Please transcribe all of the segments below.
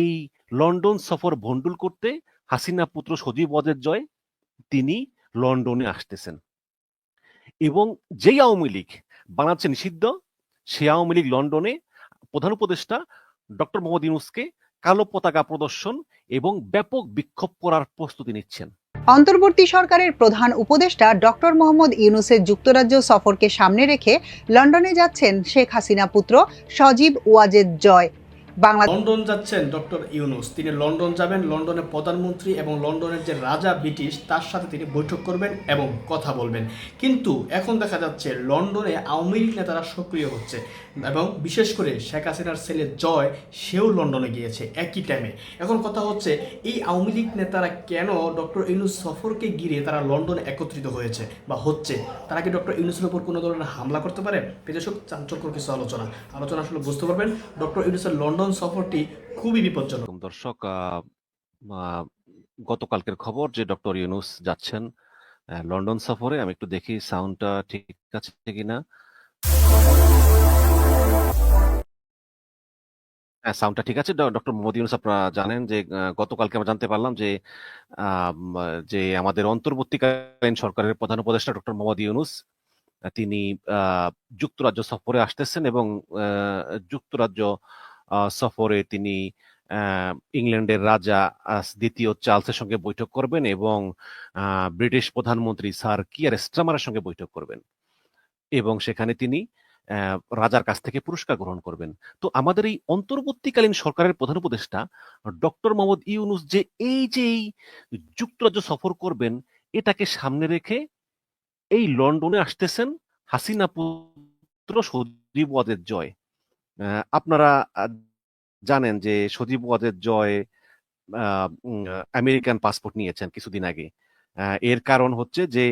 এই লন্ডন সফর ভণ্ডুল করতে হাসিনা পুত্র সজীব জয়, তিনি লন্ডনে আসতেছেন। এবং যেই আওয়ামী লীগ বাংলাদেশে নিষিদ্ধ সেই আওয়ামী লীগ লন্ডনে প্রধান উপদেষ্টা ডক্টর মোহাম্মদ ইউনুসকে কালো পতাকা প্রদর্শন এবং ব্যাপক বিক্ষোভ করার প্রস্তুতি নিচ্ছেন। অন্তর্বর্তী সরকারের প্রধান উপদেষ্টা ডক্টর মোহাম্মদ ইউনুসের যুক্তরাজ্য সফরকে সামনে রেখে লন্ডনে যাচ্ছেন শেখ হাসিনা পুত্র সজীব ওয়াজেদ জয়। বাংলাদেশ লন্ডন যাচ্ছেন ডক্টর ইউনুস। তিনি লন্ডন যাবেন লন্ডনের প্রধানমন্ত্রী এবং লন্ডনের যে রাজা ব্রিটিশ, তার সাথে তিনি বৈঠক করবেন এবং কথা বলবেন। কিন্তু এখন দেখা যাচ্ছে লন্ডনে আওয়ামী লীগ নেতারা সক্রিয় হচ্ছে এবং বিশেষ করে শেখ হাসিনার ছেলে জয়, সেও লন্ডনে গিয়েছে একই টাইমে এখন কথা হচ্ছে, এই আওয়ামী লীগ নেতারা কেন ডক্টর ইউনুস সফরকে ঘিরে তারা লন্ডনে একত্রিত হয়েছে বা হচ্ছে? তারা কি ডক্টর ইউনুসের উপর কোনো ধরনের হামলা করতে পারে? বিদেশক চাঞ্চল্যকর কিছু আলোচনা। আলোচনা আসলে বুঝতে পারবেন, ডক্টর ইউনুসের লন্ডন সফরটি খুবই বিপজ্জনক। দর্শক গতকালকের খবর যে ডক্টর ইউনুস যাচ্ছেন লন্ডন সফরে, আমি একটু দেখি সাউন্ডটা ঠিক আছে কিনা। হ্যাঁ সাউন্ডটা ঠিক আছে। ডক্টর মোহাম্মদ ইউনুস, আপনারা জানেন যে গতকালকে আমরা জানতে পারলাম যে যে আমাদের অন্তর্বর্তীকালীন সরকারের প্রধান উপদেষ্টা ডক্টর মোহাম্মদ ইউনুস, তিনি যুক্তরাজ্য সফরে আসতেছেন এবং যুক্তরাজ্য সফরে তিনি ইংল্যান্ডের রাজা দ্বিতীয় চার্লসের সঙ্গে বৈঠক করবেন এবং ব্রিটিশ প্রধানমন্ত্রী স্যার কিয়ার স্ট্রামারের সঙ্গে বৈঠক করবেন। এবং সেখানে তিনি রাজার কাছ থেকে পুরস্কার গ্রহণ করবেন। তো আমাদের এই অন্তর্বর্তীকালীন সরকারের প্রধান উপদেষ্টা, ডক্টর মোহাম্মদ ইউনুস যে এই যে এই যুক্তরাজ্য সফর করবেন, এটাকে সামনে রেখে এই লন্ডনে আসতেছেন হাসিনা পুত্র সজীব জয়। আপনারা জানেন যে সজীব ওয়াজেদ জয় আমেরিকান পাসপোর্ট নিয়েছেন কিছুদিন আগে। এর কারণ হচ্ছে যে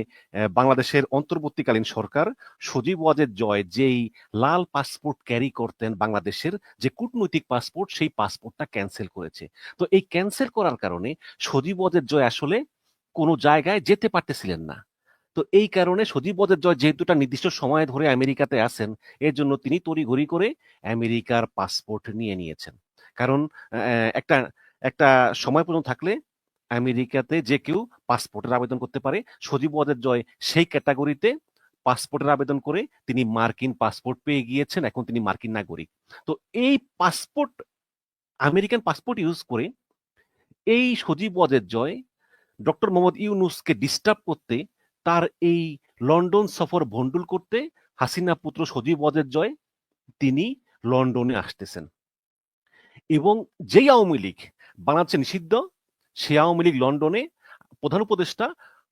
বাংলাদেশের অন্তর্বর্তীকালীন সরকার সজীব ওয়াজেদ জয় যেই লাল পাসপোর্ট ক্যারি করতেন বাংলাদেশের যে কূটনৈতিক পাসপোর্ট, সেই পাসপোর্টটা ক্যান্সেল করেছে। তো এই ক্যান্সেল করার কারণে সজীব ওয়াজেদ জয় আসলে কোনো জায়গায় যেতে পারতেছিলেন না। তো এই কারণে সজীব জয় যেহেতু নির্দিষ্ট সময় ধরে আমেরিকাতে আছেন, এর জন্য তিনি তড়িঘড়ি করে আমেরিকার পাসপোর্ট নিয়ে নিয়েছেন। কারণ একটা একটা সময় পর্যন্ত থাকলে আমেরিকাতে যে কেউ পাসপোর্টের আবেদন করতে পারে। সজীব জয় সেই ক্যাটাগরিতে পাসপোর্টের আবেদন করে তিনি মার্কিন পাসপোর্ট পেয়ে গিয়েছেন, এখন তিনি মার্কিন নাগরিক। তো এই পাসপোর্ট, আমেরিকান পাসপোর্ট ইউজ করে এই সজীব জয় ডক্টর মোহাম্মদ ইউনুসকে ডিস্টার্ব করতে তার এই লন্ডন সফর ভণ্ডুল করতে হাসিনা পুত্র সজীব ওয়াজেদ জয়, তিনি লন্ডনে আসতেছেন। এবং যেই আওয়ামী লীগ বাংলাদেশে নিষিদ্ধ সেই আওয়ামী লীগ লন্ডনে প্রধান উপদেষ্টা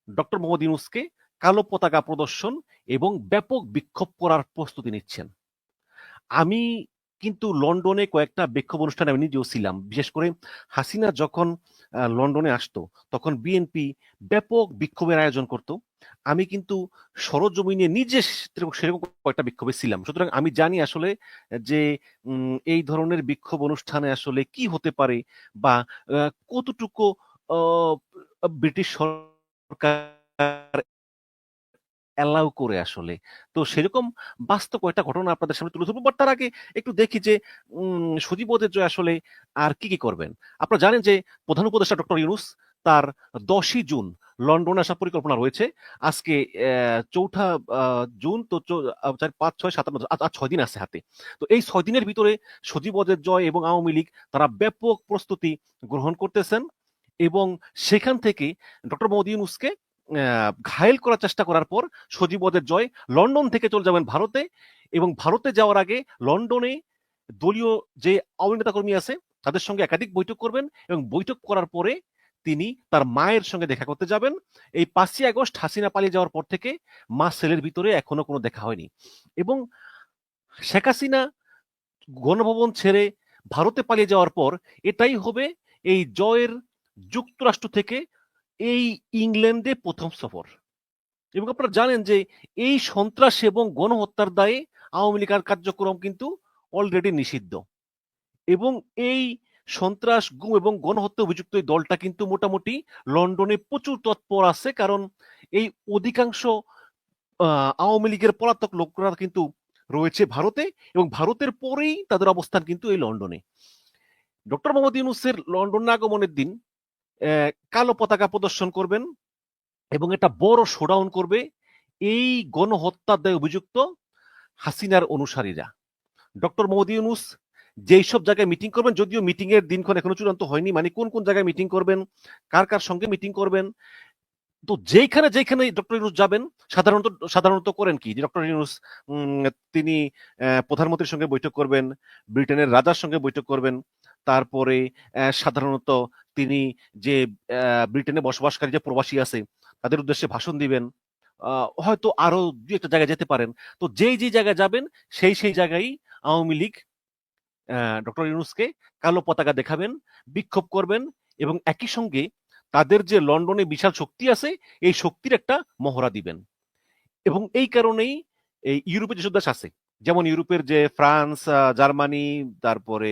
ডক্টর মোহাম্মদ ইউনুসকে কালো পতাকা প্রদর্শন এবং ব্যাপক বিক্ষোভ করার প্রস্তুতি নিচ্ছেন। আমি কিন্তু লন্ডনে কয়েকটা বিক্ষোভ অনুষ্ঠানে আমি নিজেও ছিলাম। বিশেষ করে হাসিনা যখন লন্ডনে আসতো, তখন বিএনপি ব্যাপক বিক্ষোভের আয়োজন করত। আমি কিন্তু সরজমিনে নিজে সেরকম কয়েকটা বিক্ষোভে ছিলাম। সুতরাং আমি জানি আসলে যে এই ধরনের বিক্ষোভ অনুষ্ঠানে আসলে কি হতে পারে বা কতটুকু ব্রিটিশ সরকার অ্যালাউ করে আসলে। তো সেরকম বাস্তব কয়েকটা ঘটনা আপনাদের সামনে তুলে ধরবো বাট তার আগে একটু দেখি যে ওয়াজেদ জয় আসলে আর কি কি করবেন। আপনারা জানেন যে প্রধান উপদেষ্টা ডক্টর ইউনুস তার দশই জুন লন্ডনে আসার পরিকল্পনা রয়েছে। আজকে চৌঠা জুন তো চার পাঁচ ছয় সাত আট, আর- ছয় দিন আছে হাতে। তো এই ছয় দিনের ভিতরে সজীব জয় এবং আওয়ামী লীগ তারা ব্যাপক প্রস্তুতি গ্রহণ করতেছেন এবং সেখান থেকে ডক্টর মোহাম্মদ ইউনুসকে ঘায়েল করার চেষ্টা করার পর সজীব ওয়াজেদ জয় লন্ডন থেকে চলে যাবেন ভারতে এবং ভারতে যাওয়ার আগে লন্ডনে দলীয় যে আওয়ামী নেতা কর্মী আছে, তাদের সঙ্গে একাধিক বৈঠক করবেন এবং বৈঠক করার পরে তিনি তার মায়ের সঙ্গে দেখা করতে যাবেন। এই পাঁচই আগস্ট হাসিনা পালিয়ে যাওয়ার পর থেকে মা সেলের ভিতরে এখনও কোনো দেখা হয়নি এবং শেখ হাসিনা গণভবন ছেড়ে ভারতে পালিয়ে যাওয়ার পর এটাই হবে এই জয়ের যুক্তরাষ্ট্র থেকে এই ইংল্যান্ডে প্রথম সফর। এবং আপনারা জানেন যে এই সন্ত্রাস এবং গণহত্যার দায়ে আওয়ামী লীগের কার্যক্রম কিন্তু অলরেডি নিষিদ্ধ। এবং এই সন্ত্রাস, গুম এবং গণহত্যা অভিযুক্ত এই দলটা কিন্তু মোটামুটি লন্ডনে প্রচুর তৎপর আছে, কারণ এই অধিকাংশ আওয়ামী লীগের পলাতক লোকরা কিন্তু রয়েছে ভারতে এবং ভারতের পরেই তাদের অবস্থান কিন্তু এই লন্ডনে। ডক্টর মোহাম্মদ ইউনুসের লন্ডন আগমনের দিন কালো পতাকা প্রদর্শন করবেন এবং একটা বড় শোডাউন করবে এই গণহত্যার দায়ে অভিযুক্ত হাসিনার অনুসারীরা। ডক্টর মোহাম্মদ ইউনুস, যেই সব জায়গায় মিটিং করবেন, যদিও মিটিং এর দিনক্ষণ এখনও চূড়ান্ত হয়নি মানে কোন কোন জায়গায় মিটিং করবেন, কার কার সঙ্গে মিটিং করবেন, তো যেখানে যেখানে ডক্টর ইউনুস যাবেন, সাধারণত সাধারণত করেন কি? ডক্টর ইউনুস তিনি প্রধানমন্ত্রীর সঙ্গে বৈঠক করবেন, ব্রিটেনের রাজার সঙ্গে বৈঠক করবেন, তারপরে সাধারণত তিনি যে ব্রিটেনে বসবাসকারী যে প্রবাসী আছে, তাদের উদ্দেশ্যে ভাষণ দিবেন। হয়তো আরও দু একটা জায়গায় যেতে পারেন। তো যেই যেই জায়গায় যাবেন, সেই সেই জায়গায় আওয়ামী লীগ ডক্টর ইউনুসকে কালো পতাকা দেখাবেন, বিক্ষোভ করবেন এবং একই সঙ্গে তাদের যে লন্ডনে বিশাল শক্তি আছে, এই শক্তির একটা মহড়া দিবেন। এবং এই কারণেই এই ইউরোপে যেসব দেশ আছে, যেমন ইউরোপের যে ফ্রান্স জার্মানি, তারপরে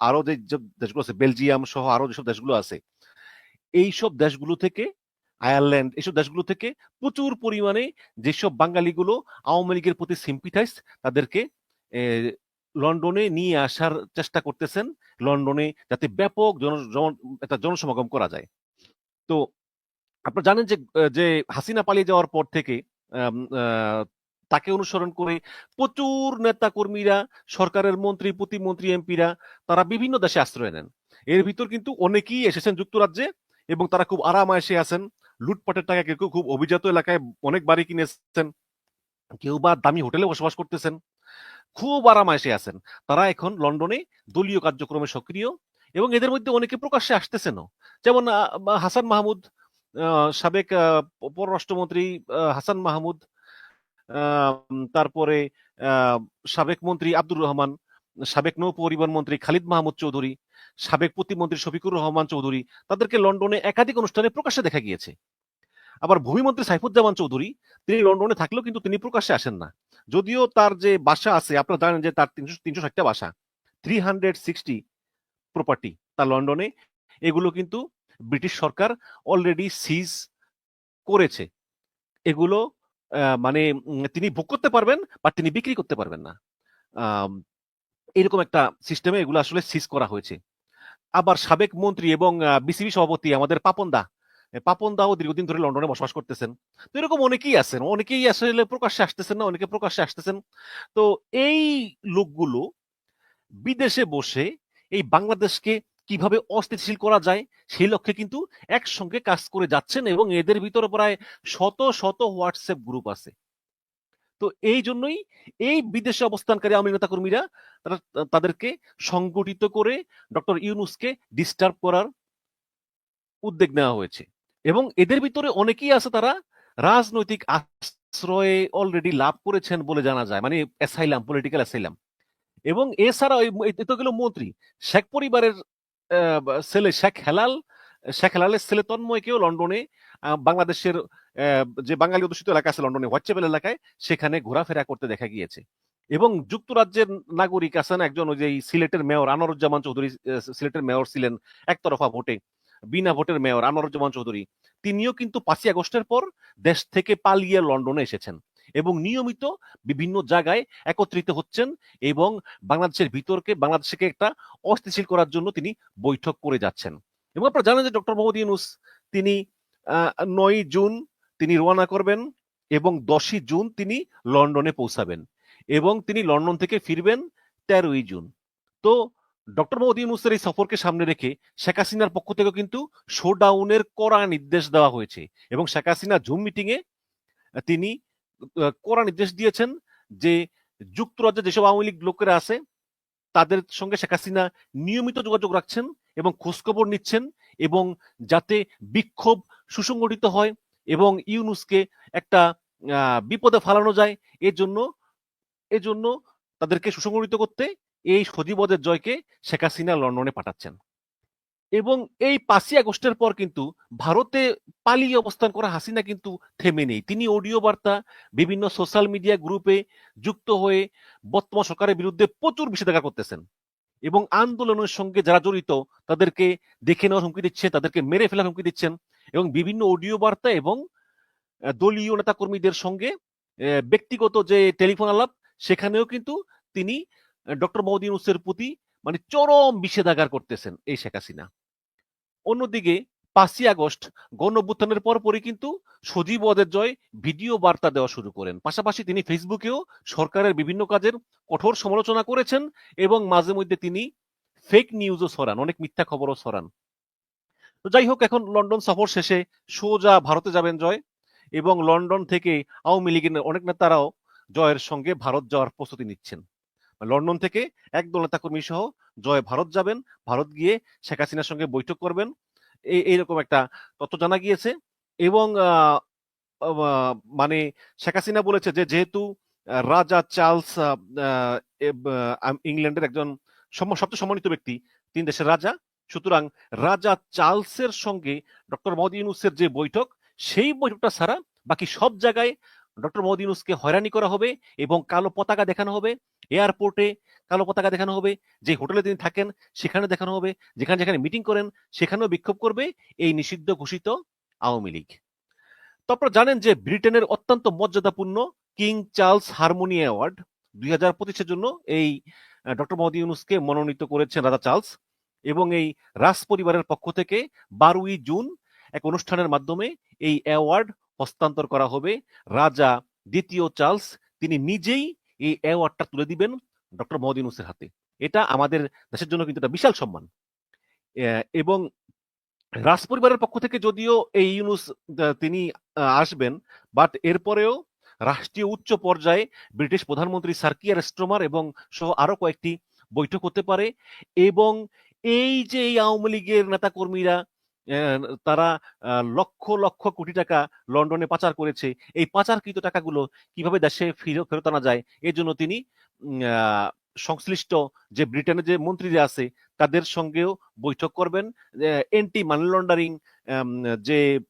আরও যে দেশগুলো আছে, বেলজিয়াম সহ আরও যেসব দেশগুলো আছে, এইসব দেশগুলো থেকে, আয়ারল্যান্ড, এইসব দেশগুলো থেকে প্রচুর পরিমাণে যেসব বাঙালিগুলো আওয়ামী লীগের প্রতি সিম্পিথাইজ তাদেরকে লন্ডনে নিয়ে আসার চেষ্টা করতেছেন, লন্ডনে যাতে ব্যাপক জন একটা জনসমাগম করা যায়। তো, আপনারা জানেন যে যে হাসিনা পালিয়ে যাওয়ার পর থেকে তাকে অনুসরণ করে প্রচুর নেতা কর্মীরা সরকারের মন্ত্রী, প্রতিমন্ত্রী, এমপিরা, তারা বিভিন্ন দেশে আশ্রয় নেন। এর ভিতর কিন্তু অনেকেই এসেছেন যুক্তরাজ্যে এবং তারা খুব আরাম এসে আছেন। লুটপাটের টাকা কেউ খুব অভিজাত এলাকায় অনেক বাড়ি কিনেছেন। কেউ বা দামি হোটেলে বসবাস করতেছেন। খুব আরাম এসে আছেন। তারা এখন লন্ডনে দলীয় কার্যক্রমে সক্রিয় এবং এদের মধ্যে অনেকে প্রকাশ্যে আসতেছেনও। যেমন হাসান মাহমুদ সাবেক পররাষ্ট্রমন্ত্রী হাসান মাহমুদ তারপরে সাবেক মন্ত্রী আব্দুর রহমান, সাবেক নৌ পরিবহন মন্ত্রী খালিদ মাহমুদ চৌধুরী, সাবেক প্রতিমন্ত্রী শফিকুর রহমান চৌধুরী তাদেরকে লন্ডনে একাধিক অনুষ্ঠানে প্রকাশ্যে দেখা গিয়েছে। আবার ভূমিমন্ত্রী সাইফুজ্জামান চৌধুরী, তিনি লন্ডনে থাকলেও কিন্তু তিনি প্রকাশ্যে আসেন না। যদিও তার যে বাসা আছে, আপনারা জানেন যে তার তিনশো তিনশো ষাটটা বাসা থ্রি হান্ড্রেড সিক্সটি প্রপার্টি তার লন্ডনে, এগুলো কিন্তু ব্রিটিশ সরকার অলরেডি সিজ করেছে। এগুলো মানে তিনি ভোগ করতে পারবেন বা তিনি বিক্রি করতে পারবেন না। এরকম একটা সিস্টেমে এগুলো আসলে সিজ করা হয়েছে। আবার সাবেক মন্ত্রী এবং বিসিবি সভাপতি আমাদের পাপন দা এ, পাপন দাও দীর্ঘদিন ধরে লন্ডনে বসবাস করতেছেন। তো এরকম অনেকেই আছেন অনেকেই আসলে প্রকাশ্যে আসতেছেন না অনেকে প্রকাশ্যে আসতেছেন। তো এই লোকগুলো বিদেশে বসে এই বাংলাদেশকে কীভাবে অস্থিতিশীল করা যায়, সেই লক্ষ্যে কিন্তু একসঙ্গে কাজ করে যাচ্ছেন এবং এদের ভিতরে প্রায় শত শত হোয়াটসঅ্যাপ গ্রুপ আছে। তো এই জন্যই এই বিদেশে অবস্থানকারী আওয়ামী নেতা কর্মীরা, তারা তাদেরকে সংগঠিত করে ডক্টর ইউনুসকে ডিস্টার্ব করার উদ্যোগ নেওয়া হয়েছে। এবং এদের ভিতরে অনেকেই আছে তারা রাজনৈতিক আশ্রয়ে অলরেডি লাভ করেছেন বলে জানা যায় মানে অ্যাসাইলাম পলিটিক্যাল অ্যাসাইলাম এবং এছাড়া ওই এ তো গেল মন্ত্রী। শেখ পরিবারের ছেলে শেখ হেলাল, শেখ হেলালের ছেলে তন্ময়কেও লন্ডনে বাংলাদেশের যে বাঙালি অধ্যুষিত এলাকা আছে লন্ডনে হোয়াটসঅ্যাপেল এলাকায়, সেখানে ঘোরাফেরা করতে দেখা গিয়েছে। এবং যুক্তরাজ্যের নাগরিক আছেন একজন ওই যে সিলেটের মেয়র আনোয়ারুজ্জামান চৌধুরী সিলেটের মেয়র ছিলেন একতরফা ভোটে, বিনা ভোটের মেয়র আনোয়ারুজ্জামান চৌধুরী। তিনিও কিন্তু পাঁচই আগস্টের পর দেশ থেকে পালিয়ে লন্ডনে এসেছেন। এবং নিয়মিত বিভিন্ন জায়গায় একত্রিত হচ্ছেন এবং বাংলাদেশের ভিতরকে, বাংলাদেশকে একটা অস্থিতিশীল করার জন্য তিনি বৈঠক করে যাচ্ছেন। এবং আপনারা জানেন যে ডক্টর মোহাম্মদ ইউনুস, তিনি নয় জুন তিনি রওনা করবেন এবং দশই জুন তিনি লন্ডনে পৌঁছাবেন এবং তিনি লন্ডন থেকে ফিরবেন তেরোই জুন। তো ডক্টর মোহাম্মদ ইউনুসের এই সফরকে সামনে রেখে শেখ হাসিনার পক্ষ থেকে কিন্তু শোডাউনের কড়া নির্দেশ দেওয়া হয়েছে এবং শেখ হাসিনা জুম মিটিং এ তিনি কড়া নির্দেশ দিয়েছেন যে যুক্তরাজ্যে যেসব আওয়ামী লীগ লোকেরা আছে, তাদের সঙ্গে শেখ হাসিনা নিয়মিত যোগাযোগ রাখছেন এবং খোঁজখবর নিচ্ছেন এবং যাতে বিক্ষোভ সুসংগঠিত হয় এবং ইউনুসকে একটা বিপদে ফালানো যায়, এর জন্য এজন্য তাদেরকে সুসংগঠিত করতে এই সজীবদের জয়কে শেখ হাসিনা লন্ডনে পাঠাচ্ছেন। এবং এই পাঁচই আগস্টের পর কিন্তু ভারতে পালিয়ে অবস্থান করা হাসিনা কিন্তু থেমে নেই। তিনি অডিও বার্তা, বিভিন্ন সোশ্যাল মিডিয়া গ্রুপে যুক্ত হয়ে বর্তমান সরকারের বিরুদ্ধে প্রচুর বিষেধাজ্ঞা করতেছেন এবং আন্দোলনের সঙ্গে যারা জড়িত তাদেরকে দেখে নেওয়ার হুমকি দিচ্ছে তাদেরকে মেরে ফেলার হুমকি দিচ্ছেন এবং বিভিন্ন অডিও বার্তা এবং দলীয় নেতা কর্মীদের সঙ্গে ব্যক্তিগত যে টেলিফোন আলাপ, সেখানেও কিন্তু তিনি ডক্টর মোহাম্মদ ইউনুসের প্রতি মানে চরম বিষেধাগার করতেছেন এই শেখ হাসিনা। অন্যদিকে পাঁচই আগস্ট গণঅভ্যুত্থানের পরপরই কিন্তু সজীব ওয়াদের জয় ভিডিও বার্তা দেওয়া শুরু করেন। পাশাপাশি তিনি ফেসবুকেও সরকারের বিভিন্ন কাজের কঠোর সমালোচনা করেছেন এবং মাঝে মধ্যে তিনি ফেক নিউজও ছড়ান, অনেক মিথ্যা খবরও ছড়ান। তো যাই হোক, এখন লন্ডন সফর শেষে সোজা ভারতে যাবেন জয় এবং লন্ডন থেকে আওয়ামী লীগের অনেক নেতারাও জয়ের সঙ্গে ভারত যাওয়ার প্রস্তুতি নিচ্ছেন। লন্ডন থেকে একদল নেতাকর্মী সহ জয় ভারত যাবেন। ভারত গিয়ে শেখ হাসিনার সঙ্গে বৈঠক করবেন। এই এইরকম একটা তথ্য জানা গিয়েছে এবং মানে শেখ হাসিনা বলেছে যে যেহেতু রাজা চার্লস ইংল্যান্ডের একজন সবচেয়ে সম্মানিত ব্যক্তি, তিন দেশের রাজা। সুতরাং রাজা চার্লসের সঙ্গে ডক্টর মোহাম্মদ ইউনুসের যে বৈঠক, সেই বৈঠকটা ছাড়া বাকি সব জায়গায় ডক্টর মোহাম্মদ ইউনুসকে হয়রানি করা হবে এবং কালো পতাকা দেখানো হবে। এয়ারপোর্টে কালো পতাকা দেখানো হবে, যে হোটেলে তিনি থাকেন সেখানে দেখানো হবে, যেখানে যেখানে মিটিং করেন সেখানেও বিক্ষোভ করবে এই নিষিদ্ধ ঘোষিত আওয়ামী লীগ। তারপর জানেন যে ব্রিটেনের অত্যন্ত মর্যাদাপূর্ণ কিং চার্লস হারমোনি অ্যাওয়ার্ড দুই হাজার পঁচিশের জন্য এই ডক্টর মোহাম্মদ ইউনুসকে মনোনীত করেছেন রাজা চার্লস এবং এই রাজ পরিবারের পক্ষ থেকে বারোই জুন এক অনুষ্ঠানের মাধ্যমে এই অ্যাওয়ার্ড হস্তান্তর করা হবে। রাজা দ্বিতীয় চার্লস তিনি নিজেই এই অ্যাওয়ার্ডটা তুলে দিবেন ডক্টর মোহাম্মদ ইউনুসের হাতে। এটা আমাদের দেশের জন্য কিন্তু একটা বিশাল সম্মান। এবং রাজ পরিবারের পক্ষ থেকে যদিও এই ইউনুস তিনি আসবেন বাট এরপরেও রাষ্ট্রীয় উচ্চ পর্যায়ে ব্রিটিশ প্রধানমন্ত্রী সার্কিয়ার স্ট্রোমার এবং সহ আরও কয়েকটি বৈঠক হতে পারে, এবং এই যে এই আওয়ামী লীগের নেতাকর্মীরা তারা লক্ষ লক্ষ কোটি টাকা লন্ডনে পাচার করেছে। এই পাচারকৃত টাকাগুলো কীভাবে দেশে ফিরে- ফেরত আনা যায়, এর জন্য তিনি সংশ্লিষ্ট যে ব্রিটেনের যে মন্ত্রীরা আছে, তাদের সঙ্গেও বৈঠক করবেন। এন্টি মানি লন্ডারিং যে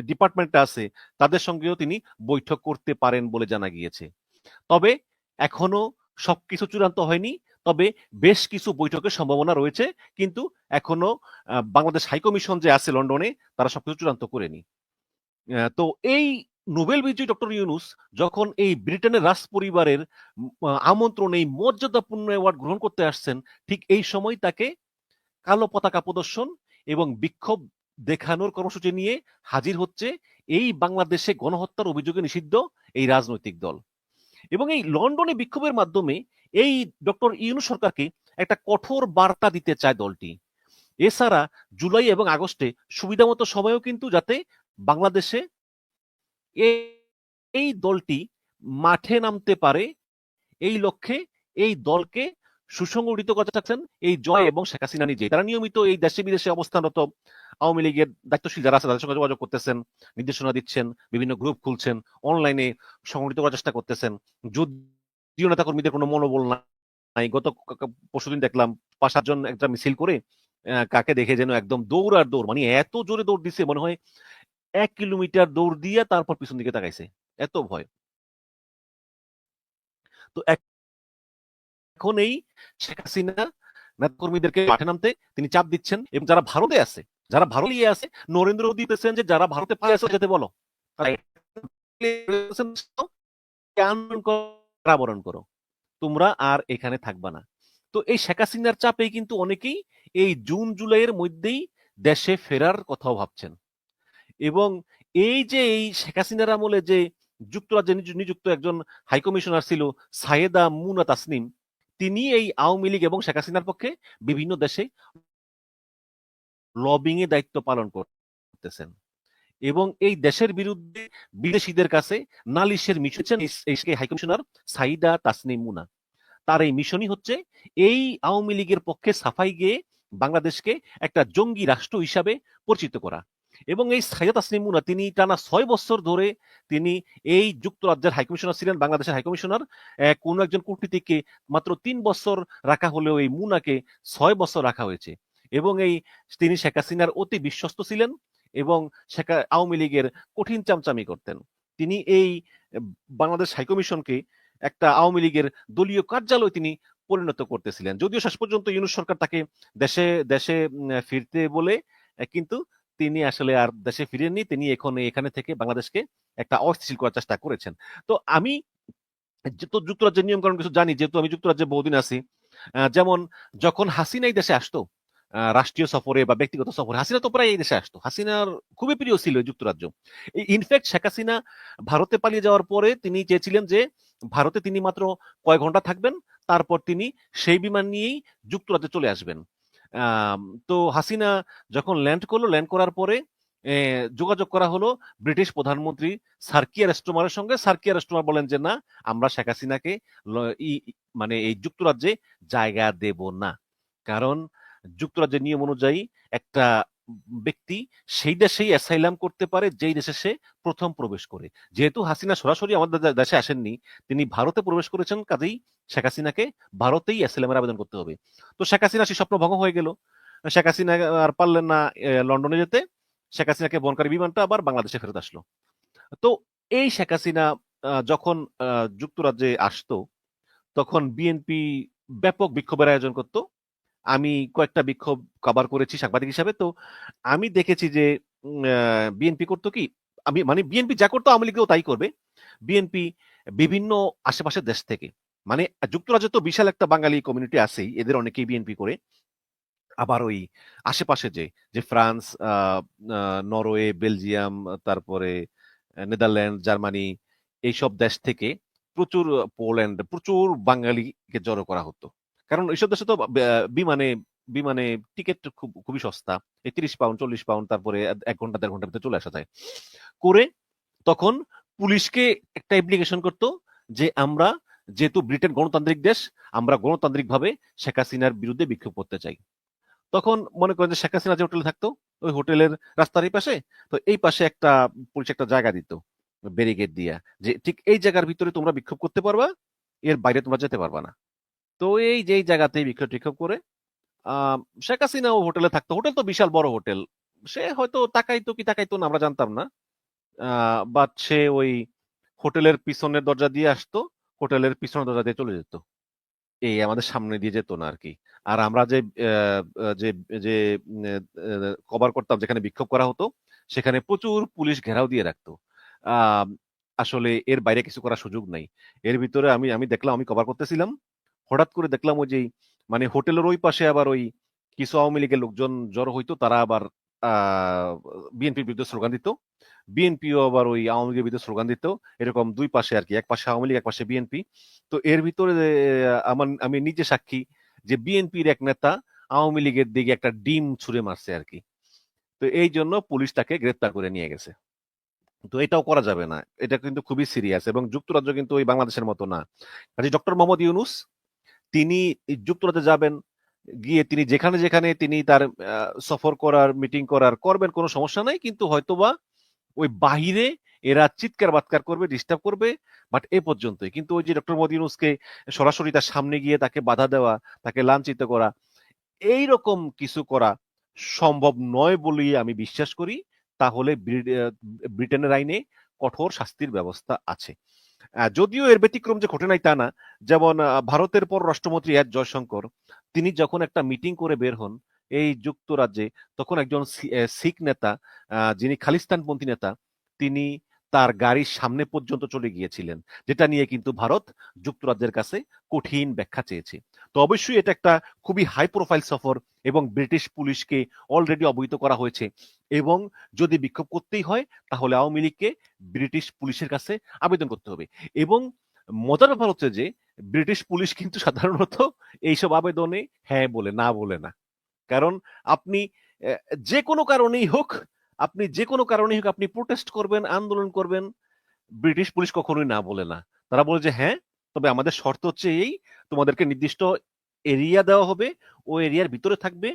ডিপার্টমেন্টটা আছে, তাদের সঙ্গেও তিনি বৈঠক করতে পারেন বলে জানা গিয়েছে। তবে এখনও সবকিছু চূড়ান্ত হয়নি। তবে বেশ কিছু বৈঠকের সম্ভাবনা রয়েছে, কিন্তু এখনও বাংলাদেশ হাইকমিশন যে আছে লন্ডনে, তারা সবকিছু চূড়ান্ত করেনি। তো এই নোবেল বিজয়ী ডক্টর ইউনুস যখন এই ব্রিটেনের রাজ পরিবারের আমন্ত্রণ, এই মর্যাদাপূর্ণ অ্যাওয়ার্ড গ্রহণ করতে আসছেন, ঠিক এই সময় তাকে কালো পতাকা প্রদর্শন এবং বিক্ষোভ দেখানোর কর্মসূচি নিয়ে হাজির হচ্ছে এই বাংলাদেশে গণহত্যার অভিযোগে নিষিদ্ধ এই রাজনৈতিক দল। এবং এই লন্ডনে বিক্ষোভের মাধ্যমে এই ডক্টর ইউনু সরকারকে একটা কঠোর বার্তা দিতে চায় দলটি। এছাড়া জুলাই এবং আগস্টে সুবিধামতো সময়ও কিন্তু যাতে বাংলাদেশে এই দলটি মাঠে নামতে পারে, এই লক্ষ্যে এই দলকে সুসংগঠিত করতে চাচ্ছেন এই জয় এবং শেখ হাসিনা নিজে। তারা নিয়মিত এই দেশে বিদেশে অবস্থানরত আওয়ামী লীগের দায়িত্বশীল যারা আছে, তাদের সঙ্গে যোগাযোগ করতেছেন, নির্দেশনা দিচ্ছেন, বিভিন্ন গ্রুপ খুলছেন অনলাইনে সংগঠিত করার চেষ্টা করতেছেন। যদিও নেতা কর্মীদের কোনো মনোবল নাই, গত পরশুদিন দেখলাম পাঁচ সাতজন একটা মিছিল করে কাকে দেখে যেন একদম দৌড় আর দৌড় মানে এত জোরে দৌড় দিছে, মনে হয় এক কিলোমিটার দৌড় দিয়ে তারপর পিছন দিকে তাকাইছে। এত ভয়। তো এক- এখন শেখ হাসিনা নেতাকর্মীদেরকে মাঠে নামতে তিনি চাপ দিচ্ছেন এবং যারা ভারতে আছে যারা ভারতে ইয়ে আছে নরেন্দ্র মোদী দিতেছেন যে যারা ভারতে আছে যেতে বলো। আন্দোলন করো, তোমরা আর এখানে থাকবা না। তো এই শেখ হাসিনার চাপেই কিন্তু অনেকেই এই জুন জুলাইয়ের মধ্যেই দেশে ফেরার কথাও ভাবছেন। এবং এই যে এই শেখ হাসিনার আমলে যে যুক্তরাজ্যে নিযুক্ত একজন হাইকমিশনার ছিল সায়েদা মুনা তাসনিম তিনি এই আওয়ামী লীগ এবং শেখ হাসিনার পক্ষে বিভিন্ন দেশে লবিং এ দায়িত্ব পালন করতেছেন। এবং এই দেশের বিরুদ্ধে বিদেশিদের কাছে নালিশের এই হাইকমিশনার সাইদা তাসনিম মুনা তার এই মিশনই হচ্ছে এই আওয়ামী লীগের পক্ষে সাফাই গিয়ে বাংলাদেশকে একটা জঙ্গি রাষ্ট্র হিসাবে পরিচিত করা। এবং এই সাইদা তাসনিম মুনা তিনি টানা ছয় বছর ধরে তিনি এই যুক্তরাজ্যের হাইকমিশনার ছিলেন, বাংলাদেশের হাইকমিশনার কোন একজন কূটনীতিককে মাত্র তিন বছর রাখা হলেও এই মুনাকে ছয় বছর রাখা হয়েছে। এবং এই তিনি শেখ হাসিনার অতি বিশ্বস্ত ছিলেন এবং শেখ, আওয়ামী লীগের কঠিন চামচামি করতেন। তিনি এই বাংলাদেশ হাইকমিশনকে একটা আওয়ামী লীগের দলীয় কার্যালয় তিনি পরিণত করতেছিলেন। যদিও শেষ পর্যন্ত ইউনুস সরকার তাকে দেশে দেশে ফিরতে বলে কিন্তু তিনি আসলে আর দেশে ফিরেননি। তিনি এখন এখানে থেকে বাংলাদেশকে একটা অস্থিতিশীল করার চেষ্টা করেছেন। তো আমি তো যুক্তরাজ্যের নিয়ম কারণ কিছু জানি, যেহেতু আমি যুক্তরাজ্যে বহুদিন আছি যেমন যখন হাসিনা এই দেশে আসতো রাষ্ট্রীয় সফরে বা ব্যক্তিগত সফরে, হাসিনা তো প্রায় এই দেশে আসতো। হাসিনার খুবই প্রিয় ছিল যুক্তরাজ্য। ইনফ্যাক্ট শেখ হাসিনা ভারতে পালিয়ে যাওয়ার পরে তিনি চেয়েছিলেন যে ভারতে তিনি মাত্র কয় ঘণ্টা থাকবেন, তারপর তিনি সেই বিমান নিয়েই যুক্তরাজ্যে চলে আসবেন। তো হাসিনা যখন ল্যান্ড করল ল্যান্ড করার পরে যোগাযোগ করা হলো ব্রিটিশ প্রধানমন্ত্রী সার্কিয়া স্টোমারের সঙ্গে। সার্কিয়া স্টোমার বলেন যে, না, আমরা শেখ হাসিনাকে মানে এই যুক্তরাজ্যে জায়গা দেব না। কারণ যুক্তরাজ্যের নিয়ম অনুযায়ী একটা ব্যক্তি সেই দেশেই অ্যাসাইলাম করতে পারে, যেই দেশে সে প্রথম প্রবেশ করে। যেহেতু হাসিনা সরাসরি আমাদের দেশে আসেননি, তিনি ভারতে প্রবেশ করেছেন, কাজেই শেখ হাসিনাকে ভারতেই অ্যাসাইলামের আবেদন করতে হবে। তো শেখ হাসিনা সেই স্বপ্ন ভঙ্গ হয়ে গেল। শেখ হাসিনা আর পারলেন না লন্ডনে যেতে। শেখ হাসিনাকে বনকারী বিমানটা আবার বাংলাদেশে ফেরত আসলো। তো এই শেখ হাসিনা যখন যুক্তরাজ্যে আসতো, তখন বিএনপি ব্যাপক বিক্ষোভের আয়োজন করত। আমি কয়েকটা বিক্ষোভ কভার করেছি সাংবাদিক হিসাবে। তো আমি দেখেছি যে বিএনপি করতো কি, আমি মানে বিএনপি যা করতো আওয়ামী লীগও তাই করবে। বিএনপি বিভিন্ন আশেপাশের দেশ থেকে মানে যুক্তরাজ্যে তো বিশাল একটা বাঙালি কমিউনিটি আছেই, এদের অনেকেই বিএনপি করে। আবার ওই আশেপাশে যে যে ফ্রান্স নরওয়ে, বেলজিয়াম, তারপরে নেদারল্যান্ড, জার্মানি, এইসব দেশ থেকে প্রচুর পোল্যান্ড, প্রচুর বাঙালিকে জড়ো করা হতো। কারণ এইসব দেশে তো বিমানে বিমানে টিকিট খুব, খুবই সস্তা। এই তিরিশ পাউন্ড চল্লিশ পাউন্ড তারপরে এক ঘণ্টা, দেড় ঘণ্টার ভিতরে চলে আসা যায়। করে তখন পুলিশকে একটা অ্যাপ্লিকেশন করতো যে আমরা যেহেতু ব্রিটেন গণতান্ত্রিক দেশ, আমরা গণতান্ত্রিকভাবে শেখ হাসিনার বিরুদ্ধে বিক্ষোভ করতে চাই। তখন মনে করেন যে শেখ হাসিনা যে হোটেলে থাকতো, ওই হোটেলের রাস্তার এই পাশে, তো এই পাশে একটা পুলিশ একটা জায়গা দিত ব্যারিকেড দিয়া, যে ঠিক এই জায়গার ভিতরে তোমরা বিক্ষোভ করতে পারবা, এর বাইরে তোমরা যেতে পারবা না। তো এই যে জায়গাতেই বিক্ষোভ টিক্ষোভ করে শেখ হাসিনাও হোটেলে থাকতো। হোটেল তো বিশাল বড় হোটেল। সে হয়তো তাকাইতো কি তাকাইতো না, আমরা জানতাম না। বাট সে ওই হোটেলের পিছনের দরজা দিয়ে আসতো, হোটেলের পিছনের দরজা দিয়ে চলে যেত। এই আমাদের সামনে দিয়ে যেত না আর কি আর আমরা যে যে যে কভার করতাম, যেখানে বিক্ষোভ করা হতো, সেখানে প্রচুর পুলিশ ঘেরাও দিয়ে রাখতো। আসলে এর বাইরে কিছু করার সুযোগ নাই। এর ভিতরে আমি আমি দেখলাম, আমি কভার করতেছিলাম। হঠাৎ করে দেখলাম ওই যে মানে হোটেলের ওই পাশে আবার ওই কিছু আওয়ামী লীগের লোকজন জড়ো হইতো, তারা আবার বিএনপির বিরুদ্ধে স্লোগান দিত। বিএনপিও আবার ওই আওয়ামী লীগের বিরুদ্ধে স্লোগান দিত। এরকম দুই পাশে আর কি এক পাশে আওয়ামী লীগ, এক পাশে বিএনপি। তো এর ভিতরে আমার, আমি নিজে সাক্ষী যে বিএনপির এক নেতা আওয়ামী লীগের দিকে একটা ডিম ছুঁড়ে মারছে আর কি তো এই জন্য পুলিশ তাকে গ্রেপ্তার করে নিয়ে গেছে। তো এটাও করা যাবে না। এটা কিন্তু খুবই সিরিয়াস এবং যুক্তরাজ্য কিন্তু ওই বাংলাদেশের মতো না। কাজে ডক্টর মোহাম্মদ ইউনুস তিনি যুক্তরাজ্যে যাবেন, গিয়ে তিনি যেখানে যেখানে তিনি তার সফর করার মিটিং করার করবেন, কোনো সমস্যা নাই। কিন্তু হয়তোবা ওই বাহিরে এরা চিৎকার বাৎকার করবে ডিস্টার্ব করবে বাট এ পর্যন্তই। কিন্তু ওই যে ডক্টর মোদী ইউনুসকে সরাসরি তার সামনে গিয়ে তাকে বাধা দেওয়া, তাকে লাঞ্ছিত করা এই রকম কিছু করা সম্ভব নয় বলেই আমি বিশ্বাস করি। তাহলে ব্রিটেনের আইনে কঠোর শাস্তির ব্যবস্থা আছে। যদিও এর ব্যতিক্রম যে ঘটে নাই তা না, যেমন ভারতের পর রাষ্ট্রমন্ত্রী এস জয়শঙ্কর, তিনি যখন একটা মিটিং করে বের হন এই যুক্তরাজ্যে, তখন একজন শিখ নেতা যিনি খালিস্তানপন্থী নেতা, তিনি তার গাড়ির সামনে পর্যন্ত চলে গিয়েছিলেন, যেটা নিয়ে কিন্তু ভারত যুক্তরাজ্যের কাছে কঠিন ব্যাখ্যা চেয়েছে। তো অবশ্যই এটা একটা খুবই হাই প্রোফাইল সফর এবং ব্রিটিশ পুলিশকে অলরেডি অবহিত করা হয়েছে এবং যদি বিক্ষোভ করতেই হয়, তাহলে আওয়ামী লীগকে ব্রিটিশ পুলিশের কাছে আবেদন করতে হবে। এবং মজার ব্যাপার হচ্ছে যে, ব্রিটিশ পুলিশ কিন্তু সাধারণত এইসব আবেদনে হ্যাঁ বলে, না বলে না। কারণ আপনি যে কোনো কারণেই হোক আপনি যে কোনো কারণেই হোক আপনি প্রোটেস্ট করবেন, আন্দোলন করবেন, ব্রিটিশ পুলিশ কখনোই না বলে না। তারা বলে যে হ্যাঁ তবে আমাদের শর্ত হচ্ছে এই, তোমাদেরকে নির্দিষ্ট এরিয়া দেওয়া হবে, ও এরিয়ার ভিতরে থাকবে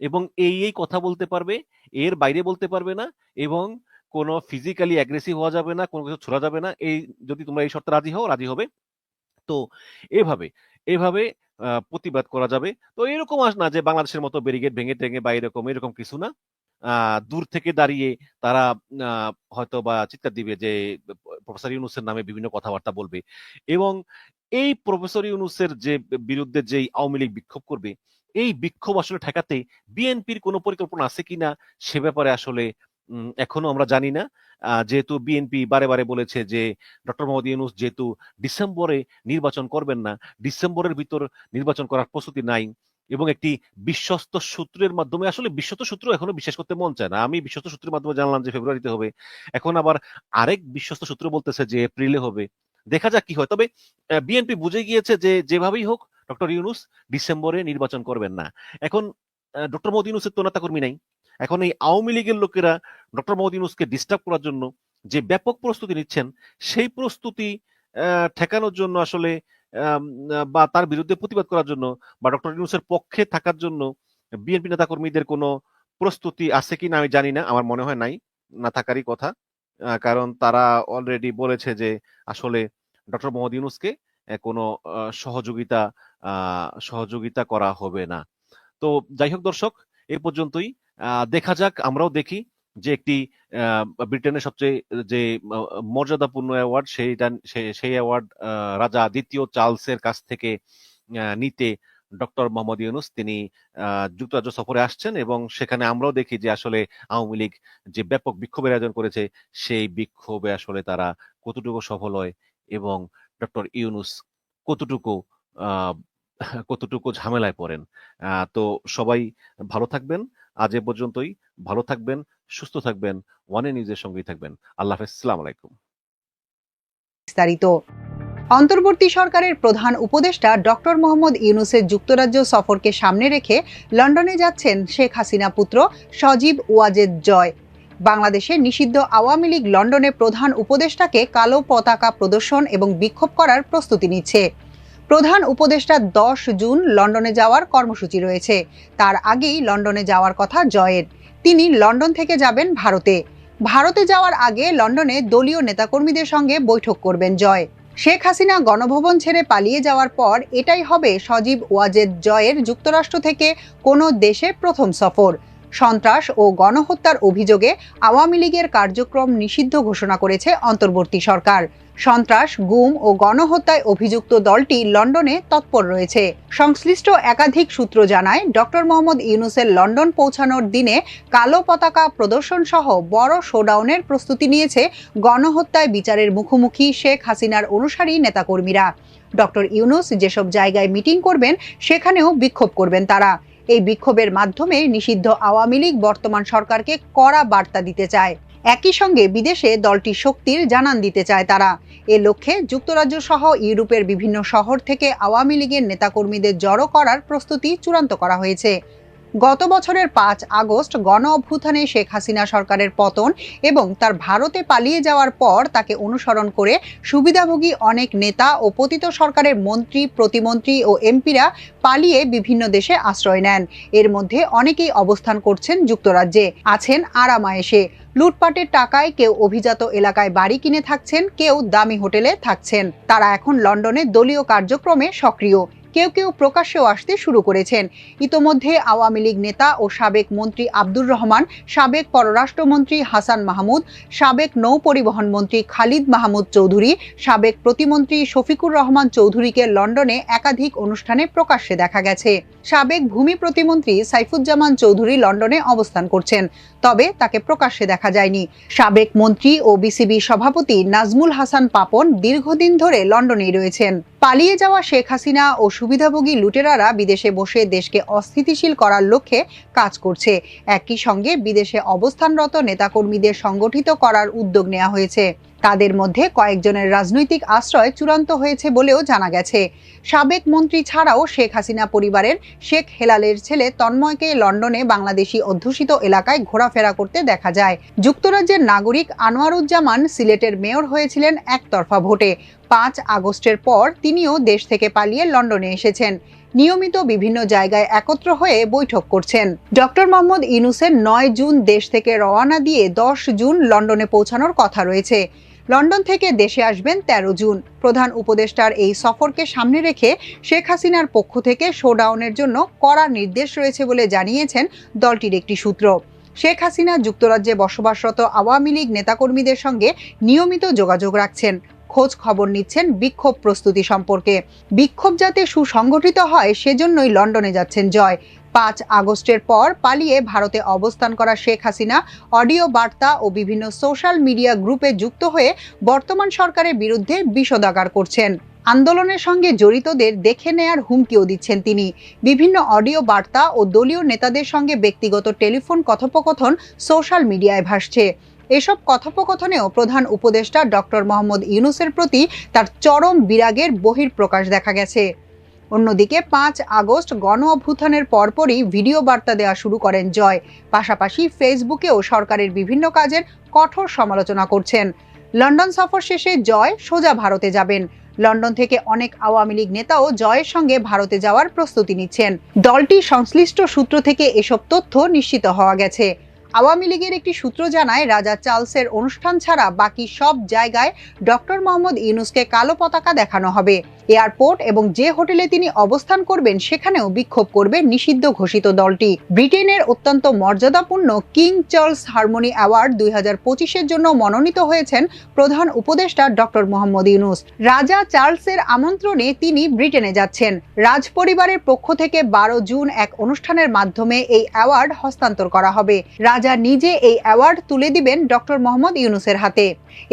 এবং এই এই কথা বলতে পারবে, এর বাইরে বলতে পারবে না এবং কোনো ফিজিক্যালি অ্যাগ্রেসিভ হওয়া যাবে না, কোনো কিছু ছোড়া যাবে না। এই, যদি তোমরা এই শর্তে রাজি হও, রাজি হবে। তো এভাবে এভাবে প্রতিবাদ করা যাবে। তো এরকম আস না যে, বাংলাদেশের মতো ব্যারিকেড ভেঙে টেঙে বা এরকম এরকম কিছু না। দূর থেকে দাঁড়িয়ে তারা হয়তো বা চিৎকার দিবে যে, প্রফেসর ইউনুসের নামে বিভিন্ন কথাবার্তা বলবে এবং এই প্রফেসর ইউনুসের যে বিরুদ্ধে যেই আওয়ামী লীগ বিক্ষোভ করবে, এই বিক্ষোভ আসলে ঠেকাতে বিএনপির কোনো পরিকল্পনা আছে কিনা সে ব্যাপারে আসলে এখনও আমরা জানি না। যেহেতু বিএনপি বারে বারে বলেছে যে, ডক্টর মোহাম্মদ ইউনুস যেহেতু ডিসেম্বরে নির্বাচন করবেন না, ডিসেম্বরের ভিতর নির্বাচন করার প্রস্তুতি নাই এবং একটি বিশ্বস্ত সূত্রের মাধ্যমে, আসলে বিশ্বস্ত সূত্র এখনও বিশ্বাস করতে মন চায় না। আমি বিশ্বস্ত সূত্রের মাধ্যমে জানলাম যে ফেব্রুয়ারিতে হবে। এখন আবার আরেক বিশ্বস্ত সূত্র বলতেছে যে এপ্রিলে হবে। দেখা যাক কি হয়। তবে বিএনপি বুঝে গিয়েছে যে যেভাবেই হোক, ডক্টর ইউনুস ডিসেম্বরে নির্বাচন করবেন না। এখন ডক্টর মোহাম্মদ ইউনুসের তো নেতা কর্মী নাই। এখন এই আওয়ামী লীগের লোকেরা ডক্টর মোহাম্মদ ইউনুসকে ডিস্টার্ব করার জন্য যে ব্যাপক প্রস্তুতি নিচ্ছেন, সেই প্রস্তুতি ঠেকানোর জন্য আসলে বা তার বিরুদ্ধে প্রতিবাদ করার জন্য বা ডক্টর ইউনুসের পক্ষে থাকার জন্য বিএনপি নেতাকর্মীদের কোনো প্রস্তুতি আছে কি না আমি জানি না, আমার মনে হয় নাই, না থাকারই কথা। কারণ তারা অলরেডি বলেছে যে আসলে ডক্টর মোহাম্মদ ইউনুসকে কোনো সহযোগিতা সহযোগিতা করা হবে না। তো যাই হোক দর্শক, এ পর্যন্তই। দেখা যাক, আমরাও দেখি। যে একটি ব্রিটেনের সবচেয়ে, যে মর্যাদাপূর্ণ অ্যাওয়ার্ড সেইটা সেই অ্যাওয়ার্ড রাজা দ্বিতীয় চার্লসের কাছ থেকে নিতে ডক্টর মোহাম্মদ ইউনুস, তিনি যুক্তরাজ্য সফরে আসছেন এবং সেখানে আমরাও দেখি যে আসলে আওয়ামী লীগ যে ব্যাপক বিক্ষোভের আয়োজন করেছে, সেই বিক্ষোভে আসলে তারা কতটুকু সফল হয় এবং ডক্টর ইউনুস কতটুকু কতটুকু ঝামেলায় পড়েন। তো সবাই ভালো থাকবেন। আজ এ পর্যন্তই। ভালো থাকবেন, সুস্থ থাকবেন, ওয়ানে নিউজের সঙ্গেই থাকবেন। আল্লাহ হাফেজ। সালাম আলাইকুম। বিস্তারিত। অন্তর্বর্তী সরকারের প্রধান উপদেষ্টা ডক্টর মোহাম্মদ ইউনুসের যুক্তরাজ্য সফরকে সামনে রেখে লন্ডনে যাচ্ছেন শেখ হাসিনা পুত্র সজীব ওয়াজেদ জয়। বাংলাদেশে নিষিদ্ধ আওয়ামী লীগ লন্ডনে প্রধান উপদেষ্টাকে কালো পতাকা প্রদর্শন এবং বিক্ষোভ করার প্রস্তুতি নিচ্ছে। প্রধান উপদেষ্টা দশ জুন লন্ডনে যাওয়ার কর্মসূচি রয়েছে। তার আগেই লন্ডনে যাওয়ার কথা জয়ের। তিনি লন্ডন থেকে যাবেন ভারতে। ভারতে যাওয়ার আগে লন্ডনে দলীয় নেতাকর্মীদের সঙ্গে বৈঠক করবেন জয়। শেখ হাসিনা গণভবন ছেড়ে পালিয়ে যাওয়ার পর এটাই হবে সজীব ওয়াজেদ জয়ের যুক্তরাষ্ট্র থেকে কোনো দেশে প্রথম সফর। সন্ত্রাস ও গণহত্যার অভিযোগে আওয়ামী লীগের কার্যক্রম নিষিদ্ধ ঘোষণা করেছে অন্তর্বর্তী সরকার। সন্ত্রাস, গুম ও গণহত্যায় অভিযুক্ত দলটি লন্ডনে তৎপর রয়েছে। সংশ্লিষ্ট একাধিক সূত্র জানায় ডক্টর মোহাম্মদ ইউনুসের লন্ডন পৌঁছানোর দিনে কালো পতাকা প্রদর্শন সহ বড় শোডাউনের প্রস্তুতি নিয়েছে গণহত্যায় বিচারের মুখোমুখি শেখ হাসিনার অনুসারী নেতাকর্মীরা। ডক্টর ইউনুস যেসব জায়গায় মিটিং করবেন, সেখানেও বিক্ষোভ করবেন তারা। এই বিক্ষোভের মাধ্যমে নিষিদ্ধ আওয়ামী লীগ বর্তমান সরকারকে কড়া বার্তা দিতে চায়। একই সঙ্গে বিদেশে দলটি শক্তির জানান দিতে চায় তারা। এ লক্ষ্যে যুক্তরাজ্য সহ ইউরোপের বিভিন্ন শহর থেকে আওয়ামী লীগের নেতাকর্মীদের জড়ো করার প্রস্তুতি চূড়ান্ত করা হয়েছে। গত বছরের পাঁচ আগস্ট গণ অভ্যুত্থানে শেখ হাসিনা সরকারের পতন এবং তার ভারতে পালিয়ে যাওয়ার পর তাকে অনুসরণ করে সুবিধাভোগী অনেক নেতা ও পতিত সরকারের মন্ত্রী, প্রতিমন্ত্রী ও এমপিরা পালিয়ে বিভিন্ন দেশে আশ্রয় নেন। এর মধ্যে অনেকেই অবস্থান করছেন যুক্তরাজ্যে। আছেন আরামায়েশে। লুটপাটের টাকায় কেউ অভিজাত এলাকায় বাড়ি কিনে থাকছেন, কেউ দামি হোটেলে থাকছেন। তারা এখন লন্ডনে দলীয় কার্যক্রমে সক্রিয়। কেউ কেউ প্রকাশ্যেও আসতে শুরু করেছেন। ইতোমধ্যে আওয়ামী লীগ নেতা ও সাবেক মন্ত্রী আব্দুর রহমান, সাবেক পররাষ্ট্রমন্ত্রী হাসান মাহমুদ, সাবেক নৌ পরিবহন মন্ত্রী খালিদ মাহমুদ চৌধুরী, সাবেক প্রতিমন্ত্রী শফিকুর রহমান চৌধুরীকে লন্ডনে একাধিক অনুষ্ঠানে প্রকাশ্যে দেখা গেছে। সাবেক ভূমি প্রতিমন্ত্রী সাইফুজ্জামান চৌধুরী লন্ডনে অবস্থান করছেন। তবে তাকে প্রকাশ্যে দেখা যায়নি। সাবেক মন্ত্রী ও বিসিবি সভাপতি নাজমুল হাসান পাপন দীর্ঘদিন ধরে লন্ডনেই রয়েছেন। পালিয়ে যাওয়া শেখ হাসিনা ও সুবিধাভোগী লুটেরারা বিদেশে বসে দেশকে অস্থিতিশীল করার লক্ষ্যে কাজ করছে। একই সঙ্গে বিদেশে অবস্থানরত নেতাকর্মীদের সংগঠিত করার উদ্যোগ নেওয়া হয়েছে। তাদের মধ্যে কয়েকজনের রাজনৈতিক আশ্রয় চূড়ান্ত হয়েছে বলেও জানা গেছে। সাবেক মন্ত্রী ছাড়াও শেখ হাসিনা পরিবারের শেখ হেলালের ছেলে তন্ময়কে লন্ডনে বাংলাদেশি অধ্যুষিত এলাকায় ঘোরাফেরা করতে দেখা যায়। যুক্তরাজ্যের নাগরিক আনোয়ারুজ্জামান সিলেটের মেয়র হয়েছিলেন একতরফা ভোটে। পাঁচ আগস্টের পর তিনিও দেশ থেকে পালিয়ে লন্ডনে এসেছেন। নিয়মিত বিভিন্ন জায়গায় একত্র হয়ে বৈঠক করছেন। ডক্টর মোহাম্মদ ইনুসের নয় জুন দেশ থেকে রওয়ানা দিয়ে দশ জুন লন্ডনে পৌঁছানোর কথা রয়েছে। লন্ডন থেকে দেশে আসবেন ১৩ জুন। প্রধান উপদেষ্টার এই সফরকে সামনে রেখে শেখ হাসিনার পক্ষ থেকে শোডাউনের জন্য কড়া নির্দেশ রয়েছে বলে জানিয়েছেন দলটির একটি সূত্র। শেখ হাসিনা যুক্তরাজ্যে বসবাসরত আওয়ামী লীগ নেতাকর্মীদের সঙ্গে নিয়মিত যোগাযোগ রাখছেন। খোঁজ খবর নিচ্ছেন বিক্ষোভ প্রস্তুতি সম্পর্কে। বিক্ষোভ যাতে সুসংগঠিত হয়, সেজন্যই লন্ডনে যাচ্ছেন জয়। পাঁচ আগস্টের পর পালিয়ে ভারতে অবস্থান করা শেখ হাসিনা অডিও বার্তা ও বিভিন্ন সোশ্যাল মিডিয়া গ্রুপে যুক্ত হয়ে বর্তমান সরকারের বিরুদ্ধে বিষোদাগার করছেন। আন্দোলনের সঙ্গে জড়িতদের দেখে নেয়ার হুমকিও দিচ্ছেন তিনি। বিভিন্ন অডিও বার্তা ও দলীয় নেতাদের সঙ্গে ব্যক্তিগত টেলিফোন কথোপকথন সোশ্যাল মিডিয়ায় ভাসছে। এসব কথোপকথনেও প্রধান উপদেষ্টা ডক্টর মোহাম্মদ ইউনুসের প্রতি তার চরম বিরাগের বহিঃপ্রকাশ দেখা গেছে। অন্যদিকে পাঁচ আগস্ট গণ অভ্যুত্থানের পরপরই ভিডিও বার্তা দেওয়া শুরু করেন জয়। পাশাপাশি ফেসবুকেও সরকারের বিভিন্ন কাজের কঠোর সমালোচনা করছেন। লন্ডন সফর শেষে জয় সোজা ভারতে যাবেন। লন্ডন থেকে অনেক আওয়ামী লীগ নেতাও জয়ের সঙ্গে ভারতে যাওয়ার প্রস্তুতি নিচ্ছেন। দলটি সংশ্লিষ্ট সূত্র থেকে এসব তথ্য নিশ্চিত হওয়া গেছে। আওয়ামী লীগের একটি সূত্র জানায়, রাজা চার্লসের অনুষ্ঠান ছাড়া বাকি সব জায়গায় ডক্টর মোহাম্মদ ইউনুসকে কালো পতাকা দেখানো হবে। এয়ারপোর্ট এবং যে হোটেলে তিনি অবস্থান করবেন সেখানেও বিক্ষোভ করবে নিষিদ্ধ ঘোষিত দলটি। ব্রিটেনের অত্যন্ত মর্যাদাপূর্ণ কিং চার্লস হারমোনি অ্যাওয়ার্ড দুই হাজার পঁচিশের জন্য মনোনীত হয়েছেন প্রধান উপদেষ্টা ডক্টর মোহাম্মদ ইউনুস। রাজা চার্লসের আমন্ত্রণে তিনি ব্রিটেনে যাচ্ছেন। রাজ পরিবারের পক্ষ থেকে বারো জুন এক অনুষ্ঠানের মাধ্যমে এই অ্যাওয়ার্ড হস্তান্তর করা হবে। রাজা নিজে এই অ্যাওয়ার্ড তুলে দিবেন ডক্টর মোহাম্মদ ইউনুসের হাতে।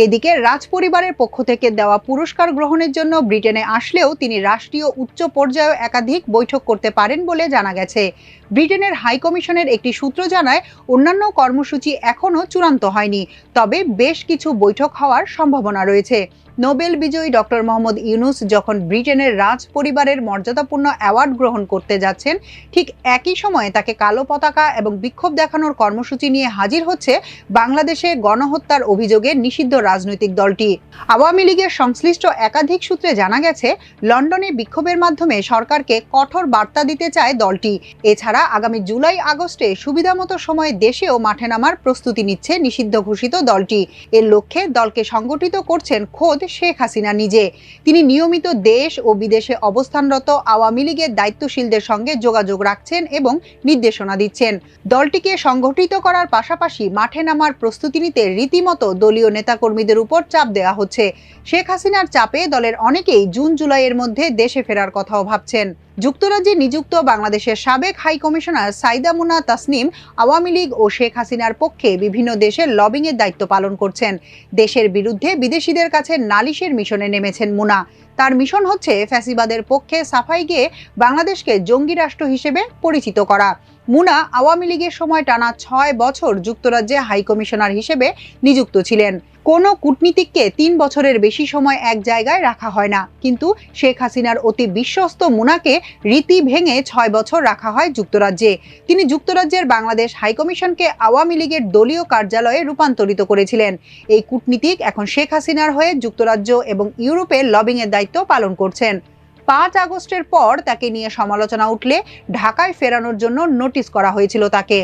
এদিকে রাজ পরিবারের পক্ষ থেকে দেওয়া পুরস্কার গ্রহণের জন্য ব্রিটেনে আসলেও তিনি রাষ্ট্রীয় উচ্চ পর্যায়ে একাধিক বৈঠক করতে পারেন বলে জানা গেছে। ব্রিটেনের হাইকমিশনের একটি সূত্র জানায়, অন্যান্য কর্মসূচি এখনও চূড়ান্ত হয়নি, তবে বেশ কিছু বৈঠক হওয়ার সম্ভাবনা রয়েছে। নোবেল বিজয়ী ডক্টর মোহাম্মদ ইউনুস যখন ব্রিটেনের রাজ পরিবারের মর্যাদাপূর্ণ অ্যাওয়ার্ড গ্রহণ করতে যাচ্ছেন, ঠিক একই সময়ে তাকে কালো পতাকা এবং বিক্ষোভ দেখানোর কর্মসূচি নিয়ে হাজির হচ্ছে বাংলাদেশে গণহত্যার অভিযোগে নিষিদ্ধ রাজনৈতিক দলটি। আওয়ামী লীগের সংশ্লিষ্ট একাধিক সূত্রে জানা গেছে, লন্ডনে বিক্ষোভের মাধ্যমে সরকারকে কঠোর বার্তা দিতে চায় দলটি। এছাড়া আগামী জুলাই আগস্টে সুবিধামতো সময়ে দেশেও মাঠে নামার প্রস্তুতি নিচ্ছে নিষিদ্ধ ঘোষিত দলটি। এর লক্ষ্যে দলকে সংগঠিত করছেন খোদ শেখ হাসিনা নিজে। তিনি নিয়মিত দেশ ও বিদেশে অবস্থানরত আওয়ামী লীগের দায়িত্বশীলদের সঙ্গে যোগাযোগ রাখছেন এবং নির্দেশনা দিচ্ছেন। দলটিকে সংগঠিত করার পাশাপাশি মাঠে নামার প্রস্তুতি নিতে রীতিমতো দলীয় নেতাকর্মীদের উপর চাপ দেওয়া হচ্ছে। শেখ হাসিনার চাপে দলের অনেকেই জুন জুলাইয়ের মধ্যে দেশে ফেরার কথাও ভাবছেন। যুক্তরাজ্যে নিযুক্ত বাংলাদেশের সাবেক হাই কমিশনার সাইদা মুনা তাসনিম আওয়ামী লীগ ও শেখ হাসিনার পক্ষে বিভিন্ন দেশে লবিংয়ের দায়িত্ব পালন করছেন। দেশের বিরুদ্ধে বিদেশিদের কাছে নালিশের মিশনে নেমেছেন মুনা। তার মিশন হচ্ছে ফ্যাসিবাদের পক্ষে সাফাই গিয়ে বাংলাদেশকে জঙ্গি রাষ্ট্র হিসেবে পরিচিত করা। মুনা আওয়ামী লীগের সময় টানা ছয় বছর যুক্তরাজ্যে হাই কমিশনার হিসেবে নিযুক্ত ছিলেন। কোনো কূটনীতিককে তিন বছরের বেশি সময় এক জায়গায় রাখা হয় না। কিন্তু শেখ হাসিনার অতি বিশ্বস্ত মুনাকে রীতি ভেঙে ছয় বছর রাখা হয় যুক্তরাজ্যে। তিনি যুক্তরাজ্যের বাংলাদেশ হাইকমিশনকে আওয়ামী লীগের দলীয় কার্যালয়ে রূপান্তরিত করেছিলেন। এই কূটনীতিক এখন শেখ হাসিনার হয়ে যুক্তরাজ্য এবং ইউরোপে লবিংয়ের দায়িত্ব পালন করছেন। পাঁচ আগস্টের পর তাকে নিয়ে সমালোচনা উঠলে ঢাকায় ফেরানোর জন্য নোটিশ করা হয়েছিল তাকে।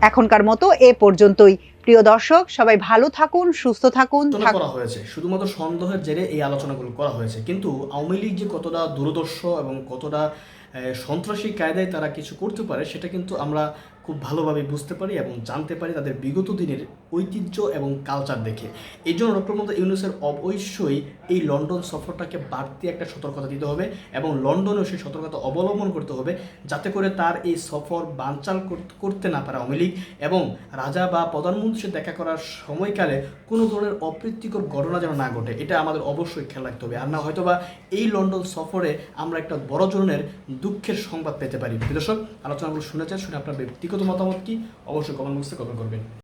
এখনকার মতো এ পর্যন্তই। প্রিয় দর্শক সবাই ভালো থাকুন সুস্থ থাকুন করা হয়েছে। শুধুমাত্র সন্দেহের জেরে এই আলোচনাগুলো করা হয়েছে। কিন্তু আওয়ামী লীগ যে কতটা দূরদর্শ এবং কতটা সন্ত্রাসী কায়দায় তারা কিছু করতে পারে সেটা কিন্তু আমরা খুব ভালোভাবে বুঝতে পারি এবং জানতে পারি তাদের বিগত দিনের ঐতিহ্য এবং কালচার দেখে। এই জন্য ডক্টর মোহাম্মদ ইউনুসের অবশ্যই এই লন্ডন সফরটাকে বাড়তি একটা সতর্কতা দিতে হবে এবং লন্ডনেও সেই সতর্কতা অবলম্বন করতে হবে যাতে করে তার এই সফর বানচাল করতে না পারে আওয়ামী লীগ এবং রাজা বা প্রধানমন্ত্রীর দেখা করার সময়কালে কোনো ধরনের অপ্রীতিকর ঘটনা যেন না ঘটে, এটা আমাদের অবশ্যই খেয়াল রাখতে হবে। আর না হয়তোবা এই লন্ডন সফরে আমরা একটা বড় ধরনের দুঃখের সংবাদ পেতে পারি। দর্শক, আলোচনাগুলো শুনেছেন শুনে আপনার ব্যক্তিগত মতামত কি? অবশ্যই কমেন্ট বক্সে কমেন্ট করবেন।